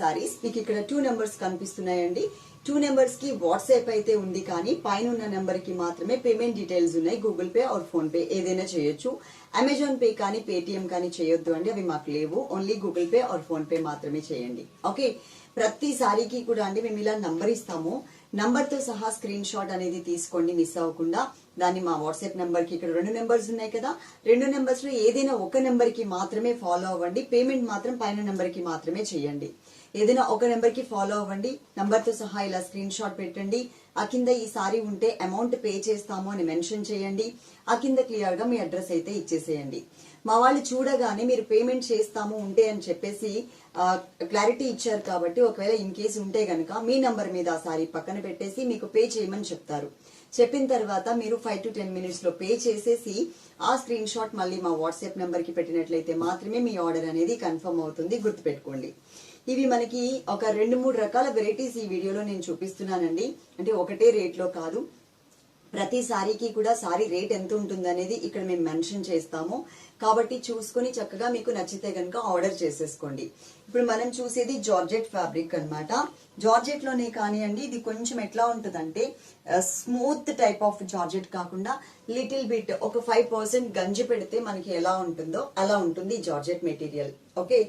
సారీస్. మీకు ఇక్కడ two numbers కనిపిస్తున్నాయండి. టూ నెంబర్స్కి వాట్సాప్ అయితే ఉంది కానీ పైన ఉన్న నెంబర్కి మాత్రమే పేమెంట్ డీటెయిల్స్ ఉన్నాయి. Google Pay or PhonePe ఏదైనా చేయొచ్చు. అమెజాన్ పే కానీ పేటిఎం కానీ చేయొద్దు అండి. అవి మాకు లేవు. Only Google Pay or PhonePe మాత్రమే చేయండి. ఓకే ప్రతి సారీకి కూడా అండి మేము ఇలా నంబర్ ఇస్తాము. నంబర్తో సహా స్క్రీన్ షాట్ అనేది తీసుకోండి మిస్ అవ్వకుండా. దాన్ని మా వాట్సాప్ నెంబర్కి ఇక్కడ రెండు నెంబర్స్ ఉన్నాయి కదా రెండు నెంబర్స్లో ఏదైనా ఒక నెంబర్కి మాత్రమే ఫాలో అవ్వండి. పేమెంట్ మాత్రం పైన నెంబర్కి మాత్రమే చేయండి. ఏదైనా ఒక నెంబర్కి ఫాలో అవ్వండి నెంబర్తో సహా ఇలా స్క్రీన్ షాట్ పెట్టండి. ఆ కింద ఈ సారీ ఉంటే అమౌంట్ పే చేస్తాము అని మెన్షన్ చేయండి. ఆ కింద క్లియర్గా మీ అడ్రస్ అయితే ఇచ్చేసేయండి. మా వాళ్ళు చూడగానే మీరు పేమెంట్ చేస్తాము ఉంటే అని చెప్పేసి క్లారిటీ ఇచ్చారు కాబట్టి ఒకవేళ ఇన్ కేసు ఉంటే గనక మీ నంబర్ మీద ఆ సారీ పక్కన పెట్టేసి మీకు పే చేయమని చెప్తారు. చెప్పిన తర్వాత మీరు ఫైవ్ టు టెన్ మినిట్స్లో పే చేసేసి ఆ స్క్రీన్ షాట్ మళ్ళీ మా వాట్సాప్ నెంబర్కి పెట్టినట్లయితే మాత్రమే మీ ఆర్డర్ అనేది కన్ఫర్మ్ అవుతుంది గుర్తుపెట్టుకోండి. ఇవి మనకి ఒక రెండు మూడు రకాల వెరైటీస్ ఈ వీడియోలో నేను చూపిస్తున్నానండి. అంటే ఒకటే రేట్లో కాదు ప్రతి సారీకి కూడా సారీ రేట్ ఎంత ఉంటుంది అనేది ఇక్కడ మేము మెన్షన్ చేస్తాము. కాబట్టి చూసుకొని చక్కగా మీకు నచ్చితే కనుక ఆర్డర్ చేసేసుకోండి. ఇప్పుడు మనం చూసేది జార్జెట్ ఫ్యాబ్రిక్ అన్నమాట. జార్జెట్లోనే కానివ్వండి ఇది కొంచెం ఎట్లా ఉంటుందంటే స్మూత్ టైప్ ఆఫ్ జార్జెట్ కాకుండా లిటిల్ బిట్ ఒక ఫైవ్ పర్సెంట్ గంజి పెడితే మనకి ఎలా ఉంటుందో అలా ఉంటుంది georgette material. Okay?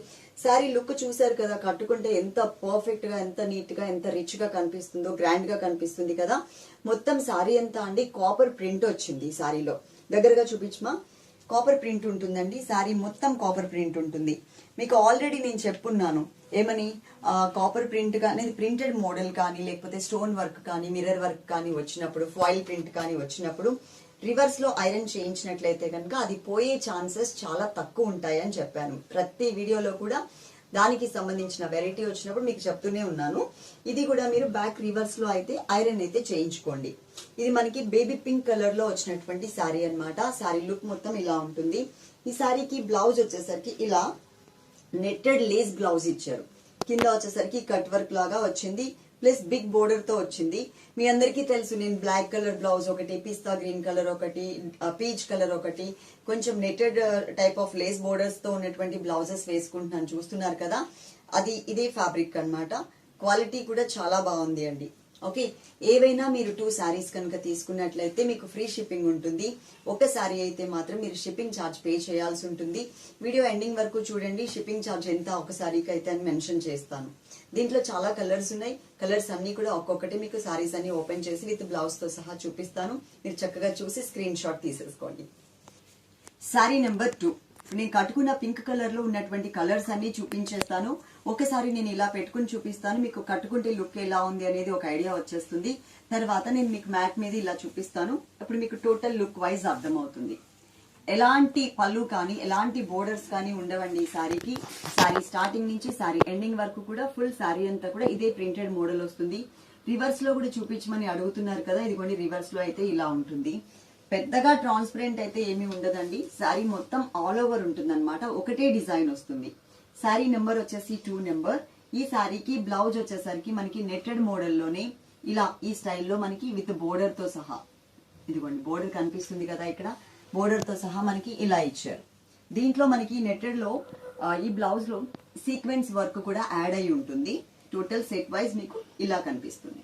Sari look చూసారు కదా కట్టుకుంటే ఎంత పర్ఫెక్ట్గా ఎంత నీట్గా ఎంత రిచ్గా కనిపిస్తుందో గ్రాండ్గా కనిపిస్తుంది కదా. మొత్తం శారీ అంతా అండి కాపర్ ప్రింట్ వచ్చింది ఈ శారీలో దగ్గరగా చూపించమా? కాపర్ ప్రింట్ ఉంటుందండి. శారీ మొత్తం కాపర్ ప్రింట్ ఉంటుంది. మీకు ఆల్రెడీ నేను చెప్పున్నాను. ఏమని? కాపర్ ప్రింట్ కానీ ప్రింటెడ్ మోడల్ కానీ లేకపోతే స్టోన్ వర్క్ కానీ మిర్రర్ వర్క్ కానీ వచ్చినప్పుడు ఫాయిల్ ప్రింట్ కానీ వచ్చినప్పుడు రివర్స్లో ఐరన్ చేయించినట్లయితే కనుక అది పోయే ఛాన్సెస్ చాలా తక్కువ ఉంటాయని చెప్పాను. ప్రతి వీడియోలో కూడా దానికి సంబంధించిన వెరైటీ వచ్చినప్పుడు మీకు చెప్తూనే ఉన్నాను. ఇది కూడా మీరు బ్యాక్ రివర్స్లో అయితే ఐరన్ అయితే చేయించుకోండి. ఇది మనకి బేబీ పింక్ కలర్లో వచ్చినటువంటి శారీ అన్నమాట. శారీ లుక్ మొత్తం ఇలా ఉంటుంది. ఈ శారీకి బ్లౌజ్ వచ్చేసరికి ఇలా నెట్టెడ్ లేస్ బ్లౌజ్ ఇచ్చారు. కింద వచ్చేసరికి కట్ వర్క్ లాగా వచ్చింది. ప్లస్ బిగ్ బోర్డర్తో వచ్చింది. మీ అందరికీ తెలుసు నేను బ్లాక్ కలర్ బ్లౌజ్ ఒకటి పిస్తా గ్రీన్ కలర్ ఒకటి పీచ్ కలర్ ఒకటి కొంచెం నెటెడ్ టైప్ ఆఫ్ లేస్ బోర్డర్స్తో ఉన్నటువంటి బ్లౌజెస్ వేసుకుంటున్నాను. చూస్తున్నారు కదా? అది ఇదే ఫ్యాబ్రిక్ అన్నమాట. క్వాలిటీ కూడా చాలా బాగుంది అండి. ఓకే? ఏవైనా మీరు టూ శారీస్ కనుక తీసుకున్నట్లయితే మీకు ఫ్రీ షిప్పింగ్ ఉంటుంది. ఒక శారీ అయితే మాత్రం మీరు షిప్పింగ్ ఛార్జ్ పే చేయాల్సి ఉంటుంది. వీడియో ఎండింగ్ వరకు చూడండి. షిప్పింగ్ ఛార్జ్ ఎంత ఒక శారీకి అయితే అని మెన్షన్ చేస్తాను. దీంట్లో చాలా కలర్స్ ఉన్నాయి. కలర్స్ అన్ని కూడా ఒక్కొక్కటి మీకు సారీస్ అన్ని ఓపెన్ చేసి విత్ బ్లౌజ్తో సహా చూపిస్తాను. మీరు చక్కగా చూసి స్క్రీన్ షాట్ తీసేసుకోండి. Sari number two. నేను కట్టుకున్న పింక్ కలర్లో ఉన్నటువంటి కలర్స్ అన్ని చూపించేస్తాను. ఒకసారి నేను ఇలా పెట్టుకుని చూపిస్తాను. మీకు కట్టుకుంటే లుక్ ఎలా ఉంది అనేది ఒక ఐడియా వచ్చేస్తుంది. తర్వాత నేను మీకు మ్యాట్ మీద ఇలా చూపిస్తాను. అప్పుడు మీకు టోటల్ లుక్ వైజ్ అర్థమవుతుంది. ఎలాంటి పళ్ళు కానీ ఎలాంటి బోర్డర్స్ కానీ ఉండవండి ఈ శారీకి శారీ స్టార్టింగ్ నుంచి శారీ ఎండింగ్ వరకు కూడా ఫుల్ శారీ అంతా కూడా ఇదే ప్రింటెడ్ మోడల్ వస్తుంది. రివర్స్లో కూడా చూపించమని అడుగుతున్నారు కదా ఇదిగోండి రివర్స్లో అయితే ఇలా ఉంటుంది. పెద్దగా ట్రాన్స్పరెంట్ అయితే ఏమీ ఉండదండి. శారీ మొత్తం ఆల్ ఓవర్ ఉంటుందన్నమాట. ఒకటే డిజైన్ వస్తుంది. శారీ నెంబర్ వచ్చేసి టూ నెంబర్ ఈ శారీకి బ్లౌజ్ వచ్చేసరికి మనకి నెట్టెడ్ మోడల్లోనే ఇలా ఈ స్టైల్లో మనకి విత్ బోర్డర్తో సహా. ఇదిగోండి బోర్డర్ కనిపిస్తుంది కదా ఇక్కడ. బోర్డర్తో సహా మనకి ఇలా ఇచ్చారు. దీంట్లో మనకి నెట్టెడ్లో ఈ బ్లౌజ్లో సీక్వెన్స్ వర్క్ కూడా యాడ్ అయి ఉంటుంది. టోటల్ సెట్ వైజ్ మీకు ఇలా కనిపిస్తుంది.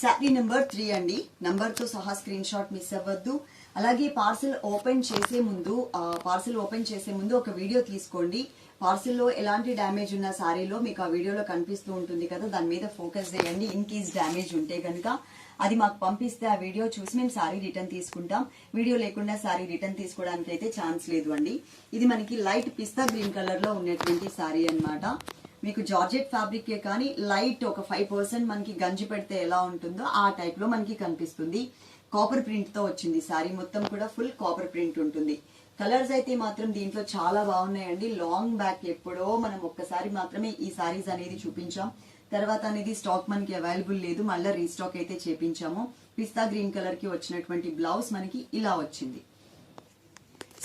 శారీ నెంబర్ త్రీ అండి. నంబర్తో సహా స్క్రీన్ షాట్ మిస్ అవ్వద్దు. అలాగే పార్సిల్ ఓపెన్ చేసే ముందు పార్సిల్ ఓపెన్ చేసే ముందు ఒక వీడియో తీసుకోండి. పార్సిల్లో ఎలాంటి డ్యామేజ్ ఉన్న శారీలో మీకు ఆ వీడియోలో కనిపిస్తూ ఉంటుంది కదా దాని మీద ఫోకస్ చేయండి. ఇన్ కేస్ డ్యామేజ్ ఉంటే కనుక అది మాకు పంపిస్తే ఆ వీడియో చూసి మేము సారీ రిటర్న్ తీసుకుంటాం. వీడియో లేకుండా సారీ రిటర్న్ తీసుకోవడానికి అయితే ఛాన్స్ లేదు అండి. ఇది మనకి లైట్ పిస్తా గ్రీన్ కలర్లో ఉన్నటువంటి సారీ అన్నమాట. మీకు జార్జెట్ ఫ్యాబ్రిక్ కానీ లైట్ ఒక ఫైవ్ పర్సెంట్ మనకి గంజి పెడితే ఎలా ఉంటుందో ఆ టైప్లో మనకి కనిపిస్తుంది. కాపర్ ప్రింట్తో వచ్చింది సారీ. మొత్తం కూడా ఫుల్ కాపర్ ప్రింట్ ఉంటుంది. కలర్స్ అయితే మాత్రం దీంట్లో చాలా బాగున్నాయండి. లాంగ్ బ్యాక్ ఎప్పుడో మనం ఒక్కసారి మాత్రమే ఈ సారీస్ అనేది చూపించాం. తర్వాత అనేది స్టాక్ మనకి అవైలబుల్ లేదు. మళ్ళీ రీస్టాక్ అయితే చేపించాము. పిస్తా గ్రీన్ కలర్కి వచ్చినటువంటి బ్లౌజ్ మనకి ఇలా వచ్చింది.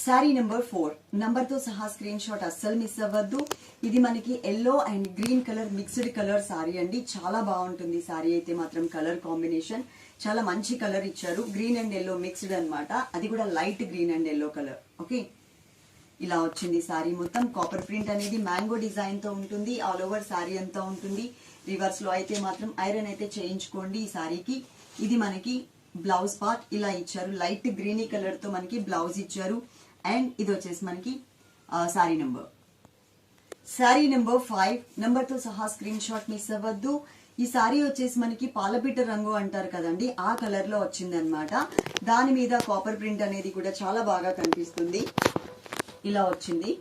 శారీ నెంబర్ ఫోర్ నంబర్తో సహా స్క్రీన్ షాట్ అస్సలు మిస్ అవ్వద్దు. ఇది మనకి yellow and green colour mixed colour sari అండి. చాలా బాగుంటుంది సారీ అయితే మాత్రం కలర్ కాంబినేషన్ చాలా మంచి కలర్ ఇచ్చారు. గ్రీన్ అండ్ ఎల్లో మిక్స్డ్ అనమాట అది కూడా light green and yellow colour okay ఇలా వచ్చింది శారీ మొత్తం. కాపర్ ప్రింట్ అనేది మ్యాంగో డిజైన్తో ఉంటుంది. ఆల్ ఓవర్ శారీ అంతా ఉంటుంది. రివర్స్లో అయితే మాత్రం ఐరన్ అయితే చేయించుకోండి ఈ సారీకి. ఇది మనకి బ్లౌజ్ పార్ట్ ఇలా ఇచ్చారు. లైట్ గ్రీనీ కలర్తో మనకి బ్లౌజ్ ఇచ్చారు. అండ్ ఇది వచ్చేసి మనకి sari number sari number five నెంబర్తో సహా స్క్రీన్ షాట్ మిస్ అవ్వద్దు. ఈ సారీ వచ్చేసి మనకి పాలపిట్ట రంగు అంటారు కదండి. ఆ కలర్లో వచ్చిందనమాట దాని మీద కాపర్ ప్రింట్ అనేది కూడా చాలా బాగా కనిపిస్తుంది. ఇలా వచ్చింది.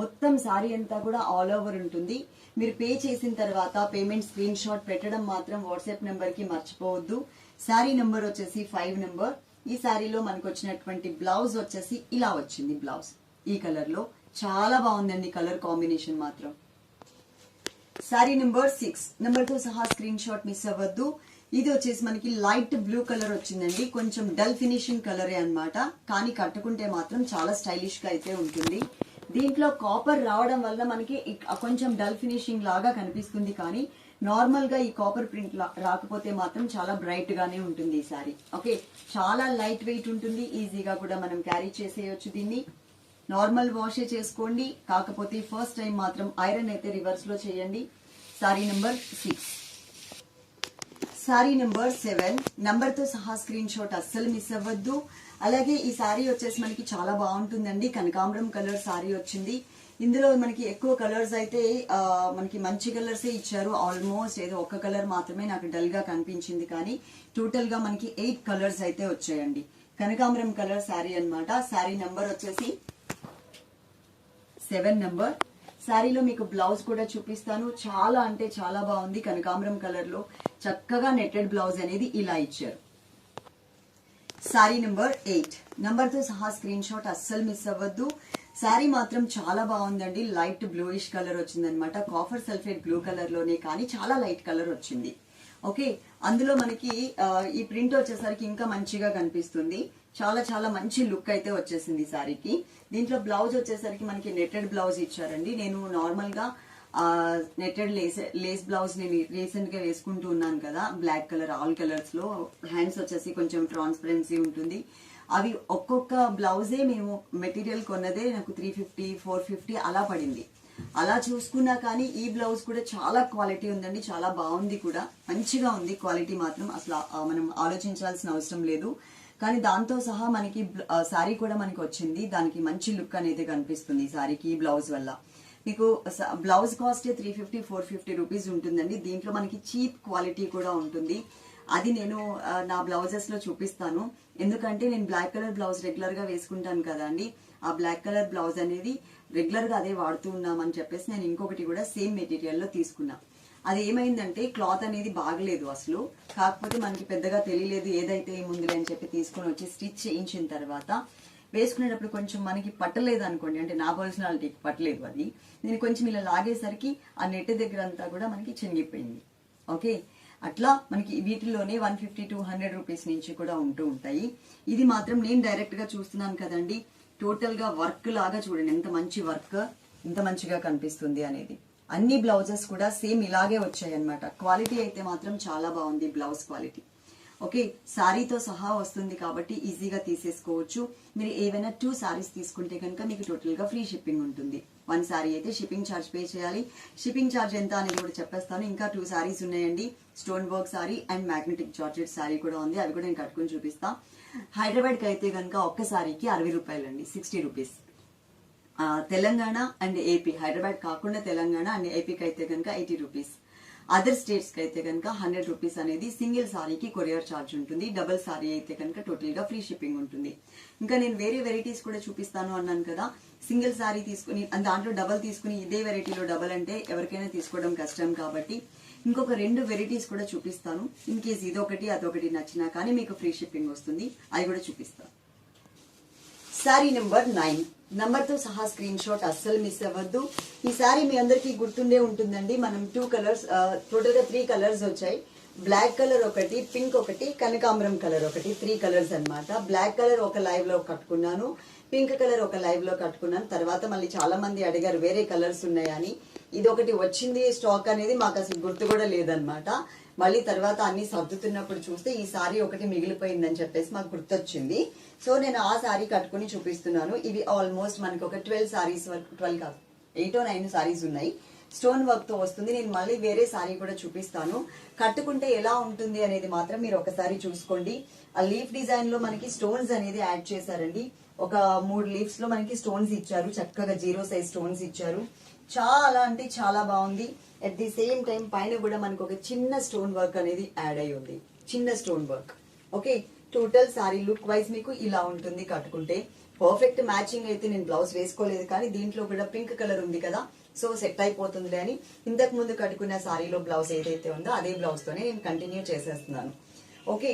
మొత్తం సారీ అంతా కూడా ఆల్ ఓవర్ ఉంటుంది. మీరు పే చేసిన తర్వాత పేమెంట్ స్క్రీన్ షాట్ పెట్టడం మాత్రం వాట్సాప్ నెంబర్కి మర్చిపోవద్దు. శారీ నెంబర్ వచ్చేసి ఫైవ్ నెంబర్ ఈ శారీలో మనకు వచ్చినటువంటి బ్లౌజ్ వచ్చేసి ఇలా వచ్చింది బ్లౌజ్ ఈ కలర్లో చాలా బాగుందండి కలర్ కాంబినేషన్ మాత్రం. శారీ నెంబర్ సిక్స్ నెంబర్తో సహా స్క్రీన్ షాట్ మిస్ అవ్వద్దు. ఇది వచ్చేసి మనకి లైట్ బ్లూ కలర్ వచ్చిందండి. కొంచెం డల్ ఫినిషింగ్ కలరే అన్నమాట. కానీ కట్టుకుంటే మాత్రం చాలా స్టైలిష్గా అయితే ఉంటుంది. దీంట్లో కాపర్ రావడం వల్ల మనకి కొంచెం డల్ ఫినిషింగ్ లాగా కనిపిస్తుంది కానీ నార్మల్గా ఈ కాపర్ ప్రింట్ లా- రాకపోతే మాత్రం చాలా బ్రైట్ గానే ఉంటుంది ఈ సారీ. ఓకే చాలా లైట్ వెయిట్ ఉంటుంది. ఈజీగా కూడా మనం క్యారీ చేసేయొచ్చు దీన్ని. నార్మల్ వాషే చేసుకోండి. కాకపోతే ఫస్ట్ టైం మాత్రం ఐరన్ అయితే రివర్స్లో చేయండి. Sari number six sari number seven నంబర్తో సహా స్క్రీన్ షాట్ అస్సలు మిస్ అవ్వద్దు. అలాగే ఈ సారీ వచ్చేసి మనకి చాలా బాగుంటుందండి. కనకాంబరం కలర్ సారీ వచ్చింది. ఇందులో మనకి ఎక్కువ కలర్స్ అయితే మనకి మంచి కలర్స్ ఇచ్చారు. ఆల్మోస్ట్ ఏదో ఒక కలర్ మాత్రమే నాకు డల్గా కనిపించింది. కానీ టోటల్గా మనకి ఎయిట్ కలర్స్ అయితే వచ్చాయండి. కనకాంబరం కలర్ శారీ అనమాట శారీ నంబర్ వచ్చేసి సెవెన్ నెంబర్ శారీలో మీకు బ్లౌజ్ కూడా చూపిస్తాను. చాలా అంటే చాలా బాగుంది కనకాంబరం కలర్లో. చక్కగా నెట్టెడ్ బ్లౌజ్ అనేది ఇలా ఇచ్చారు. శారీ నెంబర్ ఎయిట్ నంబర్తో సహా స్క్రీన్ షాట్ అస్సలు మిస్ అవ్వద్దు. శారీ మాత్రం చాలా బాగుందండి. లైట్ బ్లూయిష్ కలర్ వచ్చిందనమాట కాఫర్ సల్ఫేట్ బ్లూ కలర్లోనే కానీ చాలా లైట్ కలర్ వచ్చింది. ఓకే అందులో మనకి ఈ ప్రింట్ వచ్చేసరికి ఇంకా మంచిగా కనిపిస్తుంది. చాలా చాలా మంచి లుక్ అయితే వచ్చేసింది సారీకి. దీంట్లో బ్లౌజ్ వచ్చేసరికి మనకి నెట్టెడ్ బ్లౌజ్ ఇచ్చారండి. నేను నార్మల్గా నెట్టెడ్ లేస్ లేస్ బ్లౌజ్ నేను రీసెంట్గా వేసుకుంటూ ఉన్నాను కదా బ్లాక్ కలర్ ఆల్ కలర్స్లో. హ్యాండ్స్ వచ్చేసి కొంచెం ట్రాన్స్పరెన్సీ ఉంటుంది. అవి ఒక్కొక్క బ్లౌజే మేము మెటీరియల్ కొన్నదే నాకు త్రీ ఫిఫ్టీ ఫోర్ ఫిఫ్టీ అలా పడింది. అలా చూసుకున్నా కానీ ఈ బ్లౌజ్ కూడా చాలా క్వాలిటీ ఉందండి. చాలా బాగుంది కూడా. మంచిగా ఉంది. క్వాలిటీ మాత్రం అసలు మనం ఆలోచించాల్సిన అవసరం లేదు. కానీ దాంతో సహా మనకి శారీ కూడా మనకి వచ్చింది. దానికి మంచి లుక్ అనేది కనిపిస్తుంది ఈ శారీకి ఈ బ్లౌజ్ వల్ల. మీకు స- blouse cost three fifty four fifty rupees ఉంటుందండి. దీంట్లో మనకి చీప్ క్వాలిటీ కూడా ఉంటుంది. అది నేను నా బ్లౌజెస్లో చూపిస్తాను. ఎందుకంటే నేను బ్లాక్ కలర్ బ్లౌజ్ రెగ్యులర్గా వేసుకుంటాను కదా అండి. ఆ బ్లాక్ కలర్ బ్లౌజ్ అనేది రెగ్యులర్గా అదే వాడుతూ ఉన్నామని చెప్పేసి నేను ఇంకొకటి కూడా సేమ్ మెటీరియల్లో అది ఏమైందంటే క్లాత్ అనేది బాగలేదు అసలు. కాకపోతే మనకి పెద్దగా తెలియలేదు ఏదైతే ముందులే అని చెప్పి తీసుకొని వచ్చి స్టిచ్ చేయించిన తర్వాత వేసుకునేటప్పుడు కొంచెం మనకి పట్టలేదు అనుకోండి అంటే నా పర్సనాలిటీకి పట్టలేదు అది. నేను కొంచెం ఇలా లాగేసరికి ఆ నెట్ దగ్గర అంతా కూడా మనకి చినిగిపోయింది. ఓకే? అట్లా మనకి వీటిల్లోనే one fifty two hundred rupees నుంచి కూడా ఉంటూ ఉంటాయి. ఇది మాత్రం నేను డైరెక్ట్గా చూస్తున్నాను కదండి టోటల్గా వర్క్ లాగా చూడండి ఎంత మంచి వర్క్ ఎంత మంచిగా కనిపిస్తుంది అనేది. అన్ని బ్లౌజెస్ కూడా సేమ్ ఇలాగే వచ్చాయి అన్నమాట క్వాలిటీ అయితే మాత్రం చాలా బాగుంది బ్లౌజ్ క్వాలిటీ. ఓకే శారీతో సహా వస్తుంది కాబట్టి ఈజీగా తీసేసుకోవచ్చు. మీరు ఏవైనా టూ శారీస్ తీసుకుంటే కనుక మీకు టోటల్గా ఫ్రీ షిప్పింగ్ ఉంటుంది. వన్ శారీ అయితే షిప్పింగ్ ఛార్జ్ పే చేయాలి. షిప్పింగ్ ఛార్జ్ ఎంత అనేది కూడా చెప్పేస్తాను. ఇంకా టూ శారీస్ ఉన్నాయండి. Stone work sari and magnetic georgette sari కూడా ఉంది. అవి కూడా నేను కట్టుకుని చూపిస్తాను హైదరాబాద్కి అయితే కనుక ఒక్క శారీకి అరవై రూపాయలండి. Sixty rupees. Telangana and AP Hyderabad కాకుండా తెలంగాణ అండ్ ఏపీకి అయితే కనుక ఎయిటీ రూపీస్. అదర్ స్టేట్స్కి అయితే కనుక హండ్రెడ్ రూపీస్ అనేది సింగిల్ సారీకి కొరియర్ ఛార్జ్ ఉంటుంది. డబుల్ సారీ అయితే కనుక టోటల్గా ఫ్రీ షిప్పింగ్ ఉంటుంది. ఇంకా నేను వేరే వెరైటీస్ కూడా చూపిస్తాను అన్నాను కదా. సింగిల్ సారీ తీసుకుని దాంట్లో డబల్ తీసుకుని ఇదే వెరైటీలో డబల్ అంటే ఎవరికైనా తీసుకోవడం కష్టం కాబట్టి ఇంకొక రెండు వెరైటీస్ కూడా చూపిస్తాను. ఇన్ కేస్ ఇదొకటి అదొకటి నచ్చినా కానీ మీకు ఫ్రీ షిప్పింగ్ వస్తుంది. అది కూడా చూపిస్తాను. శారీ నెంబర్ నైన్ తో సహా స్క్రీన్ షాట్ అస్సలు మిస్ అవ్వద్దు. ఈసారి మీ అందరికీ గుర్తుండే ఉంటుందండి మనం టూ కలర్స్ టోటల్గా త్రీ కలర్స్ వచ్చాయి. బ్లాక్ కలర్ ఒకటి పింక్ ఒకటి కనకాంబరం కలర్ ఒకటి త్రీ కలర్స్ అన్నమాట. బ్లాక్ కలర్ ఒక లైవ్లో కట్టుకున్నాను పింక్ కలర్ ఒక లైవ్లో కట్టుకున్నాను. తర్వాత మళ్ళీ చాలా మంది అడిగారు వేరే కలర్స్ ఉన్నాయని ఇది ఒకటి వచ్చింది స్టాక్ అనేది మాకు అసలు గుర్తు కూడా లేదనమాట మళ్ళీ తర్వాత అన్ని సర్దుతున్నప్పుడు చూస్తే ఈ సారీ ఒకటి మిగిలిపోయిందని చెప్పేసి మాకు గుర్తొచ్చింది. సో నేను ఆ సారీ కట్టుకుని చూపిస్తున్నాను. ఇవి ఆల్మోస్ట్ మనకు ఒక ట్వెల్వ్ సారీస్ వరకు ట్వెల్వ్ కాదు ఎయిట్ నైన్ సారీస్ ఉన్నాయి. స్టోన్ వర్క్తో వస్తుంది. నేను మళ్ళీ వేరే సారీ కూడా చూపిస్తాను. కట్టుకుంటే ఎలా ఉంటుంది అనేది మాత్రం మీరు ఒకసారి చూసుకోండి. ఆ లీఫ్ డిజైన్లో మనకి స్టోన్స్ అనేది యాడ్ చేశారండి. ఒక మూడు లీవ్స్లో మనకి స్టోన్స్ ఇచ్చారు. చక్కగా జీరో సైజ్ స్టోన్స్ ఇచ్చారు. చాలా అంటే చాలా బాగుంది. అట్ ది సేమ్ టైం పైన కూడా మనకు ఒక చిన్న స్టోన్ వర్క్ అనేది యాడ్ అయి ఉంది. చిన్న stone work okay total sari look wise మీకు ఇలా ఉంటుంది కట్టుకుంటే. పర్ఫెక్ట్ మ్యాచింగ్ అయితే నేను బ్లౌజ్ వేసుకోలేదు కానీ దీంట్లో కూడా పింక్ కలర్ ఉంది కదా. సో సెట్ అయిపోతుంది అని ఇంతకు ముందు కట్టుకున్న సారీలో బ్లౌజ్ ఏదైతే ఉందో అదే బ్లౌజ్తోనే నేను కంటిన్యూ చేసేస్తున్నాను. ఓకే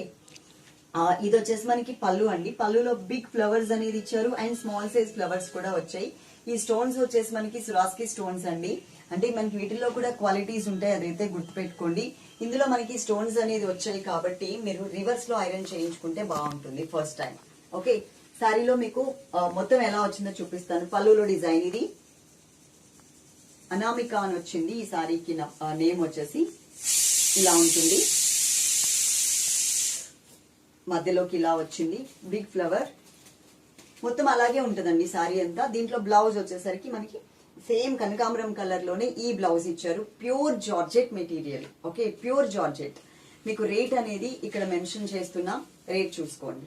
ఇది వచ్చేసి మనకి పళ్ళు అండి. పళ్ళులో బిగ్ ఫ్లవర్స్ అనేది ఇచ్చారు. అండ్ స్మాల్ సైజ్ ఫ్లవర్స్ కూడా వచ్చాయి. ఈ స్టోన్స్ వచ్చేసి మనకి సురాస్కి స్టోన్స్ అండి. అంటే మనకి వీటిల్లో కూడా క్వాలిటీస్ ఉంటాయి అదైతే గుర్తుపెట్టుకోండి. ఇందులో మనకి స్టోన్స్ అనేది వచ్చాయి కాబట్టి మీరు రివర్స్లో ఐరన్ చేయించుకుంటే బాగుంటుంది ఫస్ట్ టైం ఓకే శారీలో మీకు మొత్తం ఎలా వచ్చిందో చూపిస్తాను. పళ్ళులో డిజైన్ ఇది. అనామిక అని వచ్చింది. ఈ శారీకి నేమ్ వచ్చేసి ఇలా ఉంటుంది. మధ్యలోకి ఇలా వచ్చింది. బిగ్ ఫ్లవర్ మొత్తం అలాగే ఉంటుందండి శారీ అంతా. దీంట్లో బ్లౌజ్ వచ్చేసరికి మనకి సేమ్ కనకాంబరం కలర్లోనే ఈ బ్లౌజ్ ఇచ్చారు. Pure georgette material okay pure georgette మీకు రేట్ అనేది ఇక్కడ మెన్షన్ చేస్తున్నా. రేట్ చూసుకోండి.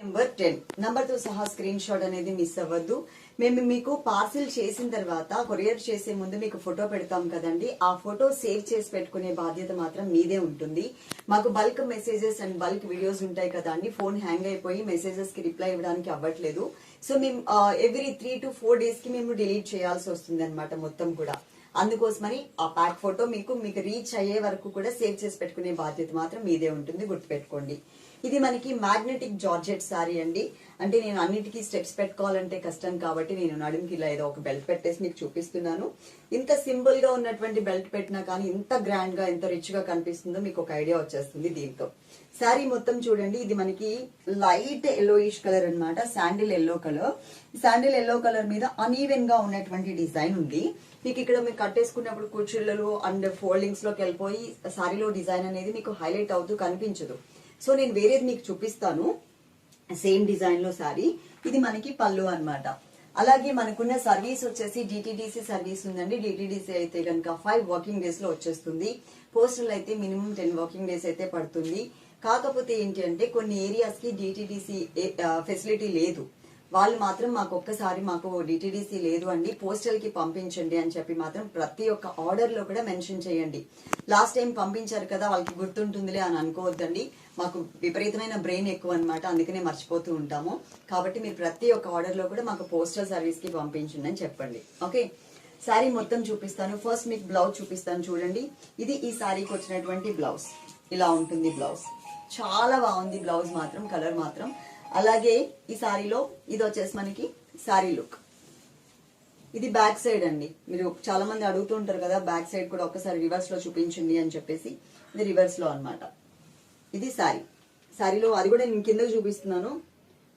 నెంబర్ టెన్ నంబర్తో సహా స్క్రీన్ షాట్ అనేది మిస్ అవ్వద్దు. మేము మీకు పార్సిల్ చేసిన తర్వాత కొరియర్ చేసే ముందు మీకు ఫోటో పెడతాం కదండి. ఆ ఫోటో సేవ్ చేసి పెట్టుకునే బాధ్యత మాత్రం మీదే ఉంటుంది. మాకు bulk messages and bulk videos ఉంటాయి కదా అండి. ఫోన్ హ్యాంగ్ అయిపోయి మెసేజెస్కి రిప్లై ఇవ్వడానికి అవ్వట్లేదు. సో మేము ఎవ్రీ త్రీ టు ఫోర్ డేస్కి మేము డిలీట్ చేయాల్సి వస్తుంది అనమాట మొత్తం కూడా. అందుకోసమని ఆ ప్యాక్ ఫోటో మీకు మీకు రీచ్ అయ్యే వరకు కూడా సేవ్ చేసి పెట్టుకునే బాధ్యత మాత్రం మీదే ఉంటుంది గుర్తుపెట్టుకోండి. ఇది మనకి మ్యాగ్నెటిక్ జార్జెట్ సారీ అండి. అంటే నేను అన్నిటికీ స్టెప్స్ పెట్టుకోవాలంటే కష్టం కాబట్టి నేను నడుముకి ఇలా ఏదో ఒక బెల్ట్ పెట్టేసి మీకు చూపిస్తున్నాను. ఇంత సింపుల్గా ఉన్నటువంటి బెల్ట్ పెట్టినా కానీ ఇంత గ్రాండ్గా ఎంత రిచ్గా కనిపిస్తుందో మీకు ఒక ఐడియా వచ్చేస్తుంది దీంతో. శారీ మొత్తం చూడండి ఇది మనకి లైట్ ఎల్లోయిష్ కలర్ అన్నమాట sandal yellow colour sandal yellow colour మీద అన్ఈవెన్గా ఉన్నటువంటి డిజైన్ ఉంది. మీకు ఇక్కడ మీరు కట్టేసుకున్నప్పుడు కుర్చీలలో అండ్ ఫోల్డింగ్స్లోకి వెళ్ళిపోయి సారీలో డిజైన్ అనేది మీకు హైలైట్ అవుతూ కనిపించదు. సో నేను వేరేది మీకు చూపిస్తాను. సేమ్ డిజైన్లో సారీ. ఇది మనకి పళ్ళు అన్నమాట. అలాగే మనకున్న సర్వీస్ వచ్చేసి డిటీడీసీ సర్వీస్ ఉందండి. డిటీడీసీ అయితే కనుక ఫైవ్ వర్కింగ్ డేస్లో వచ్చేస్తుంది. పోస్టల్ అయితే మినిమం టెన్ వర్కింగ్ డేస్ అయితే పడుతుంది. కాకపోతే ఏంటి అంటే కొన్ని ఏరియాస్కి డిటిడిసి ఫెసిలిటీ లేదు. వాళ్ళు మాత్రం మాకు ఒక్కసారి మాకు డిటిడిసి లేదు అండి పోస్టల్కి పంపించండి అని చెప్పి మాత్రం ప్రతి ఒక్క ఆర్డర్లో కూడా మెన్షన్ చేయండి. లాస్ట్ టైం పంపించారు కదా వాళ్ళకి గుర్తుంటుందిలే అని అనుకోవద్దండి. మాకు విపరీతమైన బ్రెయిన్ ఎక్కువ అన్నమాట అందుకనే మర్చిపోతూ ఉంటాము. కాబట్టి మీరు ప్రతి ఒక్క ఆర్డర్లో కూడా మాకు పోస్టల్ సర్వీస్కి పంపించండి అని చెప్పండి. ఓకే? శారీ మొత్తం చూపిస్తాను. ఫస్ట్ మీకు బ్లౌజ్ చూపిస్తాను చూడండి. ఇది ఈ శారీకి వచ్చినటువంటి బ్లౌజ్. ఇలా ఉంటుంది బ్లౌజ్. చాలా బాగుంది బ్లౌజ్ మాత్రం కలర్ మాత్రం. అలాగే ఈ సారీలో ఇది వచ్చేసి మనకి సారీ లుక్. ఇది బ్యాక్ సైడ్ అండి. మీరు చాలా మంది అడుగుతూ ఉంటారు కదా బ్యాక్ సైడ్ కూడా ఒకసారి రివర్స్లో చూపించండి అని చెప్పేసి. ఇది రివర్స్లో అనమాట ఇది సారీ. సారీలో అది కూడా నేను కింద చూపిస్తున్నాను.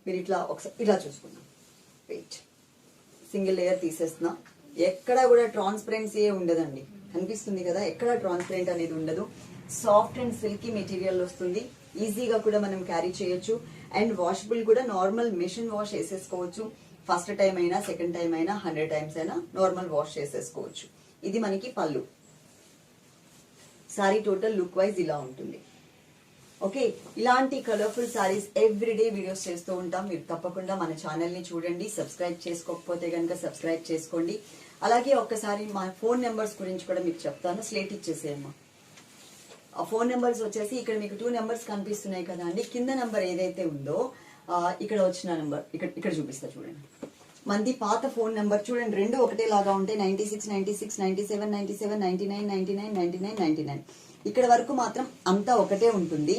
మీరు ఇట్లా ఒకసారి ఇలా చూసుకున్నాం వెయిట్ సింగిల్ లేయర్ తీసేస్తున్నా. ఎక్కడ కూడా ట్రాన్స్పరెన్సీ ఉండదండి. కనిపిస్తుంది కదా ఎక్కడ ట్రాన్స్పరెంట్ అనేది ఉండదు. సాఫ్ట్ అండ్ సిల్కీ మెటీరియల్ వస్తుంది. ఈజీగా కూడా మనం క్యారీ చేయొచ్చు. అండ్ వాషబుల్ కూడా నార్మల్ మిషన్ వాష్ వేసేసుకోవచ్చు. ఫస్ట్ టైం అయినా సెకండ్ టైం అయినా హండ్రెడ్ టైమ్స్ అయినా నార్మల్ వాష్ చేసేసుకోవచ్చు. ఇది మనకి పళ్ళు. సారీ టోటల్ లుక్ వైజ్ ఇలా ఉంటుంది. ఓకే? ఇలాంటి కలర్ఫుల్ సారీస్ ఎవ్రీడే వీడియోస్ చేస్తూ ఉంటాం. మీరు తప్పకుండా మన ఛానల్ని చూడండి. సబ్స్క్రైబ్ చేసుకోకపోతే కనుక సబ్స్క్రైబ్ చేసుకోండి. అలాగే ఒక్కసారి మా ఫోన్ నెంబర్స్ గురించి కూడా మీకు చెప్తాను. స్లేట్ ఇచ్చేసేయమ్మా. ఫోన్ నెంబర్స్ వచ్చేసి ఇక్కడ మీకు టూ నెంబర్స్ కనిపిస్తున్నాయి కదా అండి. కింద నెంబర్ ఏదైతే ఉందో ఇక్కడ వచ్చిన నెంబర్ ఇక్కడ ఇక్కడ చూపిస్తా చూడండి. మంది పాత ఫోన్ నెంబర్ చూడండి రెండు ఒకటే లాగా ఉంటాయి. Ninety six ninety six ninety seven ninety seven ninety nine ninety nine ninety nine ninety nine. ఇక్కడ వరకు మాత్రం అంతా ఒకటే ఉంటుంది.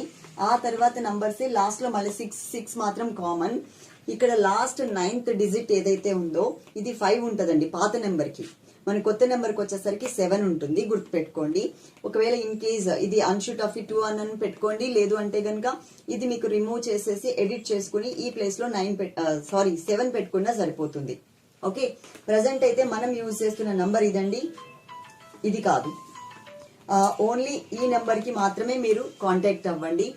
ఆ తర్వాత నంబర్స్ లాస్ట్లో మళ్ళీ సిక్స్ సిక్స్ మాత్రం కామన్. ఇక్కడ లాస్ట్ నైన్త్ డిజిట్ ఏదైతే ఉందో ఇది ఫైవ్ ఉంటదండి పాత నెంబర్కి. మన కొత్త నెంబర్కి వచ్చేసరికి సెవెన్ ఉంటుంది. గుర్తుపెట్టుకోండి. ఒకవేళ ఇన్ కేస్ ఇది అన్షూట్ ఆఫ్ టూ అని పెట్టుకోండి. లేదు అంటే గనుక ఇది మీకు రిమూవ్ చేసేసి ఎడిట్ చేసుకుని ఈ ప్లేస్లో నైన్ సారీ సెవెన్ పెట్టుకున్నా సరిపోతుంది. ఓకే? ప్రజెంట్ అయితే మనం యూజ్ చేస్తున్న నంబర్ ఇదండి. ఇది కాదు. ఓన్లీ ఈ నెంబర్కి మాత్రమే మీరు కాంటాక్ట్ అవ్వండి.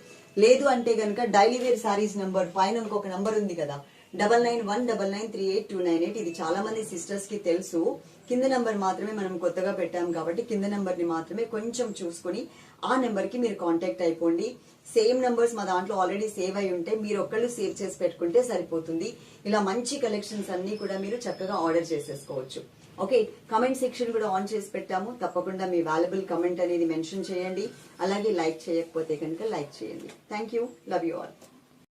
లేదు అంటే కనుక డైలీ వేర్ సారీస్ నెంబర్ పైన ఇంకొక నెంబర్ ఉంది కదా double nine one double nine three eight two nine eight. ఇది చాలా మంది సిస్టర్స్కి తెలుసు. కింద నెంబర్ మాత్రమే మనం కొత్తగా పెట్టాం కాబట్టి కింద నెంబర్ని మాత్రమే కొంచెం చూసుకొని ఆ నెంబర్కి మీరు కాంటాక్ట్ అయిపోండి. సేమ్ నెంబర్స్ మా దాంట్లో ఆల్రెడీ సేవ్ అయి ఉంటే మీరు ఒక్కళ్ళు సేవ్ చేసి పెట్టుకుంటే సరిపోతుంది. ఇలా మంచి కలెక్షన్స్ అన్ని కూడా మీరు చక్కగా ఆర్డర్ చేసేసుకోవచ్చు. ఓకే కమెంట్ సెక్షన్ కూడా ఆన్ చేసి పెట్టాము. తప్పకుండా మీ వాల్యుబుల్ కమెంట్ అనేది మెన్షన్ చేయండి. అలాగే లైక్ చేయకపోతే కనుక లైక్ చేయండి. Thank you. Love you all.